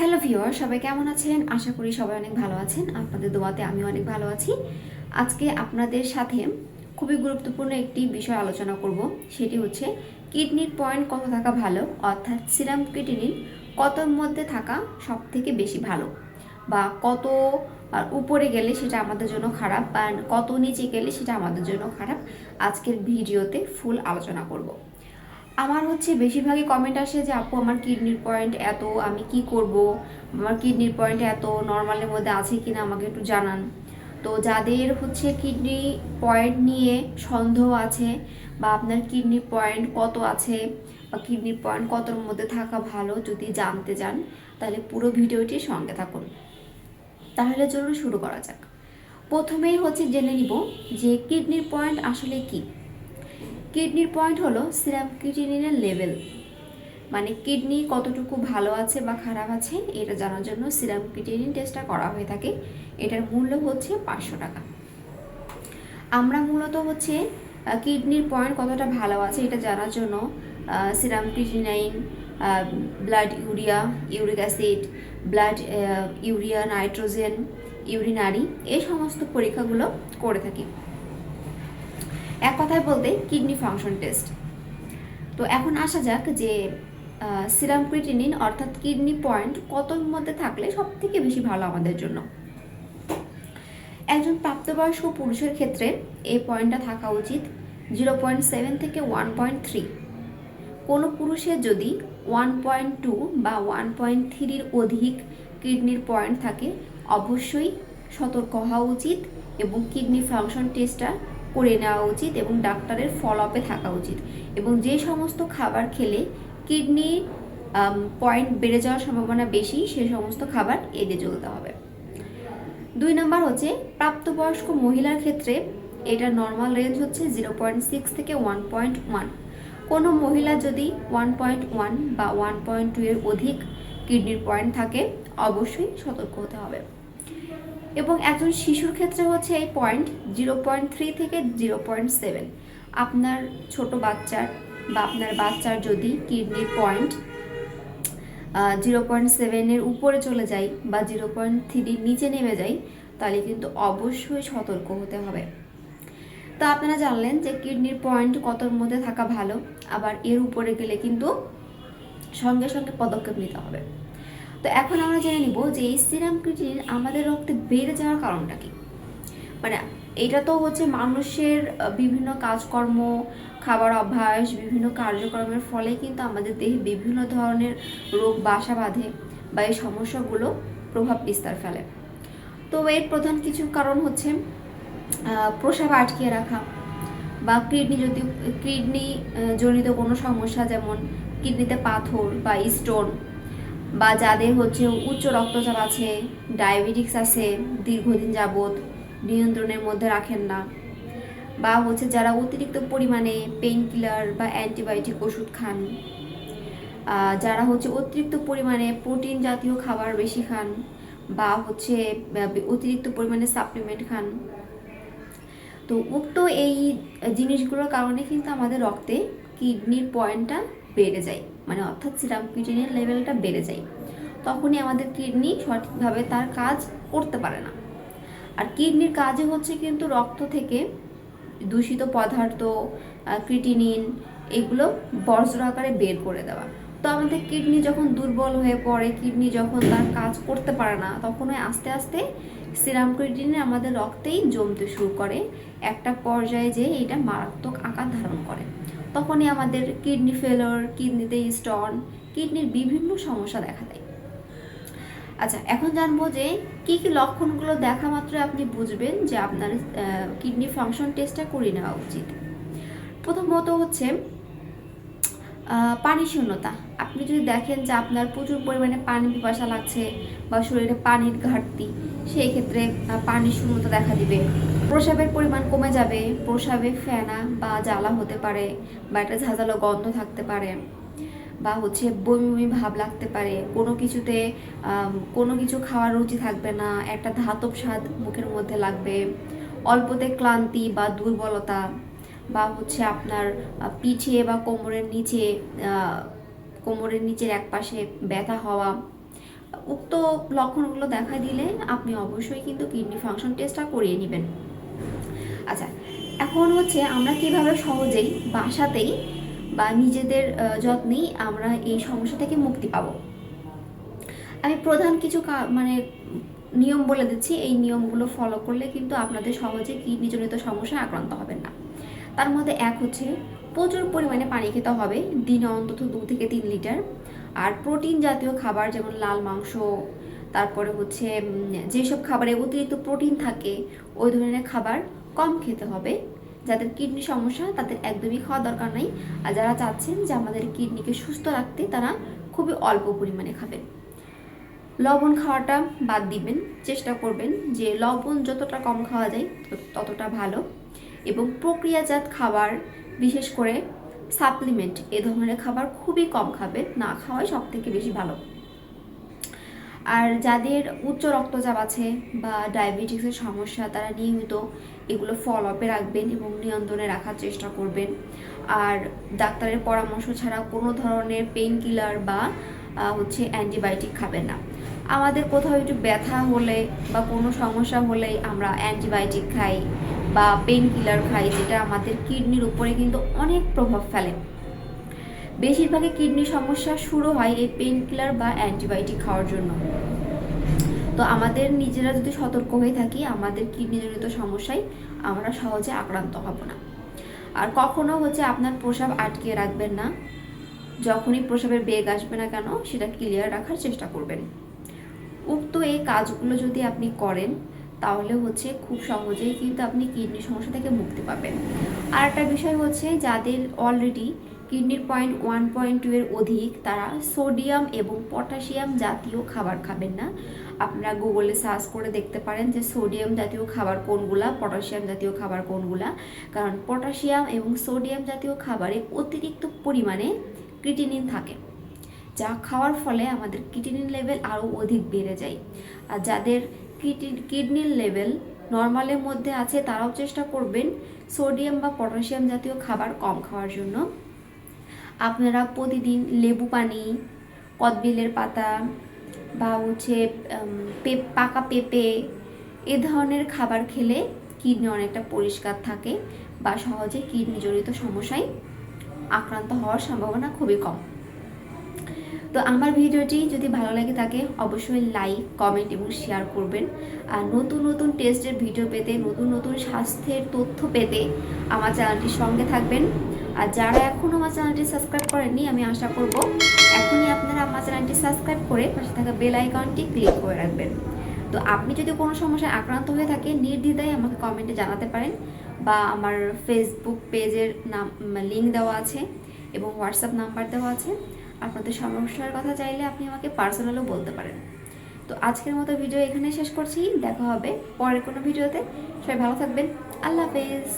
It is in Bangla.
হ্যালো ভিওর সবাই কেমন আছেন? আশা করি সবাই অনেক ভালো আছেন। আপনাদের দোয়াতে আমি অনেক ভালো আছি। আজকে আপনাদের সাথে খুবই গুরুত্বপূর্ণ একটি বিষয় আলোচনা করব। সেটি হচ্ছে কিডনির পয়েন্ট কত থাকা ভালো, অর্থাৎ সিরাম কিডনির কতর মধ্যে থাকা সব থেকে বেশি ভালো? বা কত, আর উপরে গেলে সেটা আমাদের জন্য খারাপ, বা কত নিচে গেলে সেটা আমাদের জন্য খারাপ? আজকের ভিডিওতে ফুল আলোচনা করব। আমার হচ্ছে বেশিরভাগই কমেন্ট আসে যে, আপু, আমার কিডনির পয়েন্ট এত, আমি কি করব? আমার কিডনির পয়েন্ট এত নর্মালের মধ্যে আছে কিনা আমাকে একটু জানান। তো যাদের হচ্ছে কিডনি পয়েন্ট নিয়ে সন্দেহ আছে বা আপনার কিডনি পয়েন্ট কত আছে বা কিডনির পয়েন্ট কতর মধ্যে থাকা ভালো যদি জানতে চান, তাহলে পুরো ভিডিওটি সঙ্গে থাকুন। তাহলে চলুন শুরু করা যাক। প্রথমেই হচ্ছে জেনে নিব যে কিডনির পয়েন্ট আসলে কী। কিডনির পয়েন্ট হলো সিরাম ক্রিটিনিনের লেভেল মানে কিডনি কতটুকু ভালো আছে বা খারাপ আছে, এটা জানার জন্য সিরাম ক্রিটিনিন টেস্টটা করা হয়ে থাকে। এটার মূল্য হচ্ছে পাঁচশো টাকা। আমরা মূলত হচ্ছে কিডনির পয়েন্ট কতটা ভালো আছে এটা জানার জন্য serum creatinine blood urea uric acid blood urea nitrogen urinary এই সমস্ত পরীক্ষাগুলো করে থাকি। এক কথায় বলতে কিডনি ফাংশন টেস্ট। তো এখন আসা যাক যে সিরাম ক্রিটিনিন অর্থাৎ কিডনি পয়েন্ট কতর মধ্যে থাকলে সব থেকে বেশি ভালো আমাদের জন্য? একজন প্রাপ্তবয়স্ক পুরুষের ক্ষেত্রে এই পয়েন্টটা থাকা উচিত জিরো পয়েন্ট সেভেন থেকে ওয়ান পয়েন্ট থ্রি। কোনো পুরুষের যদি ওয়ান পয়েন্ট টু বা ওয়ান পয়েন্ট থ্রির অধিক কিডনির পয়েন্ট থাকে, অবশ্যই সতর্ক হওয়া উচিত এবং কিডনি ফাংশন টেস্টটা করে নেওয়া উচিত এবং ডাক্তারের ফলো আপে থাকা উচিত। এবং যে সমস্ত খাবার খেলে কিডনি পয়েন্ট বেড়ে যাওয়ার সম্ভাবনা বেশি, সে সমস্ত খাবার এড়িয়ে চলতে হবে। দুই নম্বর হচ্ছে প্রাপ্তবয়স্ক মহিলার ক্ষেত্রে এটা নর্মাল রেঞ্জ হচ্ছে জিরো পয়েন্ট সিক্স থেকে ওয়ান পয়েন্ট ওয়ান কোনো মহিলা যদি ওয়ান পয়েন্ট ওয়ান বা ওয়ান পয়েন্ট টু এর অধিক কিডনির পয়েন্ট থাকে, অবশ্যই সতর্ক হতে হবে। এবং একজন শিশুর ক্ষেত্রে হচ্ছে এই পয়েন্ট জিরো পয়েন্ট থ্রি থেকে জিরো পয়েন্ট সেভেন আপনার ছোট বাচ্চার বা আপনার বাচ্চার যদি কিডনির পয়েন্ট জিরো পয়েন্ট সেভেনের উপরে চলে যায় বা জিরো পয়েন্ট থ্রির নিচে নেমে যায়, তাহলে কিন্তু অবশ্যই সতর্ক হতে হবে। তো আপনারা জানলেন যে কিডনির পয়েন্ট কতর মধ্যে থাকা ভালো, আবার এর উপরে গেলে কিন্তু সঙ্গে সঙ্গে পদক্ষেপ নিতে হবে। তো এখন আমরা জেনে নিব যে এই সিরাম ক্রিটিন আমাদের রক্তে বেড়ে যাওয়ার কারণটা কি? মানে এটা তো হচ্ছে মানুষের বিভিন্ন কাজকর্ম, খাবার অভ্যাস, বিভিন্ন কার্যক্রমের ফলে কিন্তু আমাদের দেহে বিভিন্ন ধরনের রোগ বাসা বাঁধে বা এই সমস্যাগুলো প্রভাব বিস্তার ফেলে। তো এর প্রধান কিছু কারণ হচ্ছে প্রসাব আটকিয়ে রাখা বা কিডনি যদি কিডনি জনিত কোনো সমস্যা যেমন কিডনিতে পাথর বা স্টোন বা যাদের হচ্ছে উচ্চ রক্তচাপ আছে, ডায়াবেটিক্স আছে, দীর্ঘদিন যাবৎ নিয়ন্ত্রণের মধ্যে রাখেন না। বা হচ্ছে যারা অতিরিক্ত পরিমাণে পেইন কিলার বা অ্যান্টিবায়োটিক ওষুধ খান যারা হচ্ছে অতিরিক্ত পরিমাণে প্রোটিন জাতীয় খাবার বেশি খান বা হচ্ছে অতিরিক্ত পরিমাণে সাপ্লিমেন্ট খান। তো উক্ত এই জিনিসগুলোর কারণে কিন্তু আমাদের রক্তে কিডনির পয়েন্টটা বেড়ে যায়। মানে অর্থাৎ সিরাম কিডনির লেভেলটা বেড়ে যায়। তখনই আমাদের কিডনি সঠিকভাবে তার কাজ করতে পারে না। আর কিডনির কাজে হচ্ছে কিন্তু রক্ত থেকে দূষিত পদার্থ ক্রিটিনিন এগুলো বর্জ্য আকারে বের করে দেওয়া। তো আমাদের কিডনি যখন দুর্বল হয়ে পড়ে কিডনি যখন তার কাজ করতে পারে না তখন ওই আস্তে আস্তে সিরাম ক্রিটিনে আমাদের রক্তেই জমতে শুরু করে। একটা পর্যায়ে যে এটা মারাত্মক আকার ধারণ করে। তখনই আমাদের কিডনি ফেলোর কিডনিতে স্টোন কিডনির বিভিন্ন সমস্যা দেখা দেয়। আচ্ছা এখন জানব যে কি কি লক্ষণগুলো দেখা মাত্র আপনি বুঝবেন যে আপনার কিডনি ফাংশন টেস্টটা করে নেওয়া উচিত। প্রথমত হচ্ছে পানি শূন্যতা। আপনি যদি দেখেন যে আপনার প্রচুর পরিমাণে পানি পিপাসা লাগছে বা শরীরে পানির ঘাটতি, সেই ক্ষেত্রে পানি শূন্যতা দেখা দিবে। প্রসাবের পরিমাণ কমে যাবে। প্রসাবে ফেনা বা জ্বালা হতে পারে বা একটা ঝাঁঝালো গন্ধ থাকতে পারে বা হচ্ছে বমি বমি ভাব লাগতে পারে। কোনো কিছুতে কোনো কিছু খাওয়ার রুচি থাকবে না। একটা ধাতব স্বাদ মুখের মধ্যে লাগবে। অল্পতে ক্লান্তি বা দুর্বলতা বা হচ্ছে আপনার পিঠে বা কোমরের নিচে কোমরের নিচের এক পাশে ব্যথা হওয়া। উক্ত লক্ষণগুলো দেখা দিলে আপনি অবশ্যই কিন্তু কিডনি ফাংশন টেস্টটা করিয়ে নেবেন। আচ্ছা এখন হচ্ছে আমরা কীভাবে সহজেই বাসাতেই বা নিজেদের যত্নেই আমরা এই সমস্যা থেকে মুক্তি পাবো? আমি প্রধান কিছু মানে নিয়ম বলে দিচ্ছি। এই নিয়মগুলো ফলো করলে কিন্তু আপনাদের সহজে কিডনিজনিত সমস্যা আক্রান্ত হবেন না। তার মধ্যে এক হচ্ছে প্রচুর পরিমাণে পানি খেতে হবে। দিনে অন্তত দু থেকে তিন লিটার। আর প্রোটিন জাতীয় খাবার যেমন লাল মাংস, তারপরে হচ্ছে যেসব খাবারে অতিরিক্ত প্রোটিন থাকে, ওই ধরনের খাবার কম খেতে হবে। যাদের কিডনি সমস্যা তাদের একদমই খাওয়া দরকার নাই। আর যারা চাচ্ছেন যে আমাদের কিডনিকে সুস্থ রাখতে, তারা খুবই অল্প পরিমাণে খাবেন। লবণ খাওয়াটা বাদ দিবেন। চেষ্টা করবেন যে লবণ যতটা কম খাওয়া যায়, ততটা ভালো। এবং প্রক্রিয়াজাত খাবার, বিশেষ করে সাপ্লিমেন্ট, এ ধরনের খাবার খুবই কম খাবেন। না খাওয়াই সব থেকে বেশি ভালো। আর যাদের উচ্চ রক্তচাপ আছে বা ডায়াবেটিসের সমস্যা, তারা নিয়মিত এগুলো ফলো আপে রাখবেন এবং নিয়ন্ত্রণে রাখার চেষ্টা করবেন। আর ডাক্তারের পরামর্শ ছাড়া কোনো ধরনের পেইন কিলার বা হচ্ছে অ্যান্টিবায়োটিক খাবেন না। আমাদের কোথাও একটু ব্যথা হলে বা কোনো সমস্যা হলেই আমরা অ্যান্টিবায়োটিক খাই বা পেইন কিলার খাই, যেটা আমাদের কিডনির উপরে কিন্তু অনেক প্রভাব ফেলে। বেশিরভাগই কিডনি সমস্যা শুরু হয় এই পেইন কিলার বা অ্যান্টিবায়োটিক খাওয়ার জন্য। তো আমাদের নিজেরা যদি সতর্ক হয়ে থাকি, আমাদের কিডনিজনিত সমস্যায় আমরা সহজে আক্রান্ত হব না। আর কখনো হচ্ছে আপনার প্রসাব আটকে রাখবেন না। যখনই প্রসাবের বেগ আসবে না কেন, সেটা ক্লিয়ার রাখার চেষ্টা করবেন। উক্ত এই কাজগুলো যদি আপনি করেন, তাহলে হচ্ছে খুব সহজেই কিন্তু আপনি কিডনি সমস্যা থেকে মুক্তি পাবেন। আর একটা বিষয় হচ্ছে যাদের অলরেডি কিডনির পয়েন্ট ওয়ান পয়েন্ট টু এর অধিক তারা সোডিয়াম এবং পটাশিয়াম জাতীয় খাবার খাবেন না। আপনারা গুগলে সার্চ করে দেখতে পারেন যে সোডিয়াম জাতীয় খাবার কোনগুলা, পটাশিয়াম জাতীয় খাবার কোনগুলা। কারণ পটাশিয়াম এবং সোডিয়াম জাতীয় খাবারে অতিরিক্ত পরিমাণে ক্রিটিনিন থাকে, যা খাওয়ার ফলে আমাদের কিডনির লেভেল আরও অধিক বেড়ে যায়। আর যাদের কিডনির লেভেল নর্মালের মধ্যে আছে, তারাও চেষ্টা করবেন সোডিয়াম বা পটাশিয়াম জাতীয় খাবার কম খাওয়ার জন্য। আপনারা প্রতিদিন লেবু পানি কদবেলের পাতা বা হচ্ছে উম, পে- পাকা পেঁপে এ ধরনের খাবার খেলে কিডনি অনেকটা পরিষ্কার থাকে বা সহজে কিডনি জড়িত সমস্যায় আক্রান্ত হওয়ার সম্ভাবনা খুবই কম। তো আমার ভিডিওটি যদি ভালো লাগে থাকে অবশ্যই লাইক কমেন্ট এবং শেয়ার করবেন। আর নতুন নতুন টেস্টের ভিডিও পেতে নতুন নতুন স্বাস্থ্যের তথ্য পেতে আমার চ্যানেলটির সঙ্গে থাকবেন। আর যারা এখনও আমার চ্যানেলটি সাবস্ক্রাইব করেননি, আমি আশা করব এখনই আপনারা আমার চ্যানেলটি সাবস্ক্রাইব করে পাশে থাকা বেল আইকনটি ক্লিক করে রাখবেন। তো আপনি যদি কোনো সমস্যায় আক্রান্ত হয়ে থাকে নির্দ্বিধায় আমাকে কমেন্টে জানাতে পারেন বা আমার ফেসবুক পেজের নাম লিঙ্ক দেওয়া আছে এবং হোয়াটসঅ্যাপ নাম্বার দেওয়া আছে। আপনাদের সমস্যার কথা চাইলে আপনি আমাকে পার্সোনালও বলতে পারেন। তো আজকের মতো ভিডিও এখানে শেষ করছি। দেখা হবে পরের কোনো ভিডিওতে সবাই ভালো থাকবেন। আল্লাহ হাফেজ।